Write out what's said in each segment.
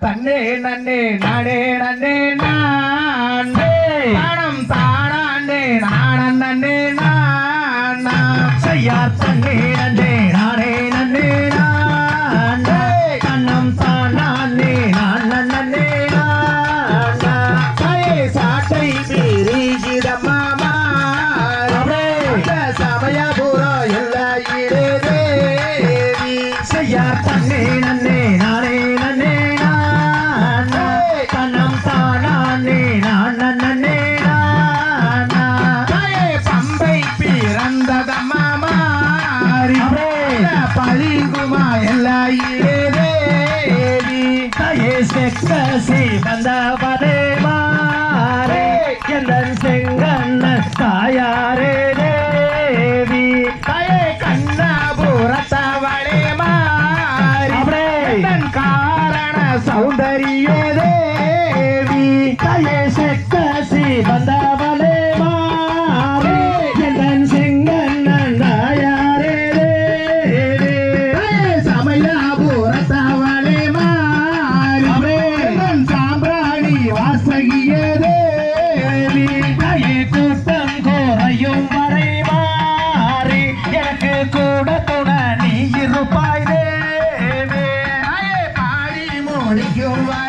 தன்னே நன்னே நாடே நன்னே நாண்டே தானம் தானாண்டே நாடன் நன்னே நானா செய்யார் தன்னே நன்னே நாடே நன்னே நாண்டே தன்னம் தானாண்டே நான் நன்னே நானா சைய சாட்டை பிரிகித மாமாரே சமயபுரம் எல்லாயிரே தேவி செய்யார் தன்னே நன்னே morning, you're right.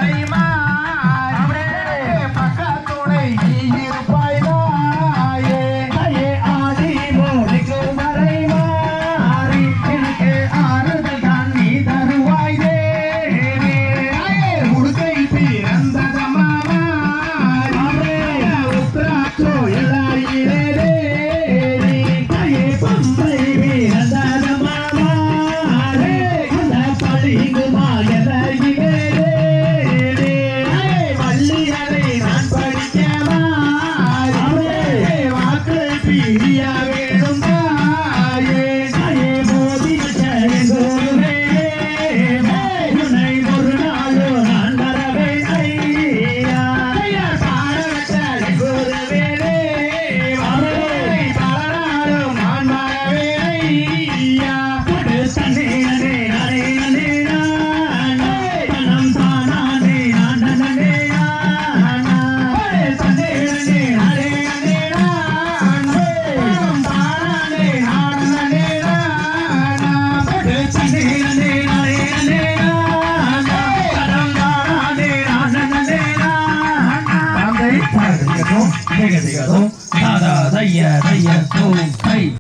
Thank.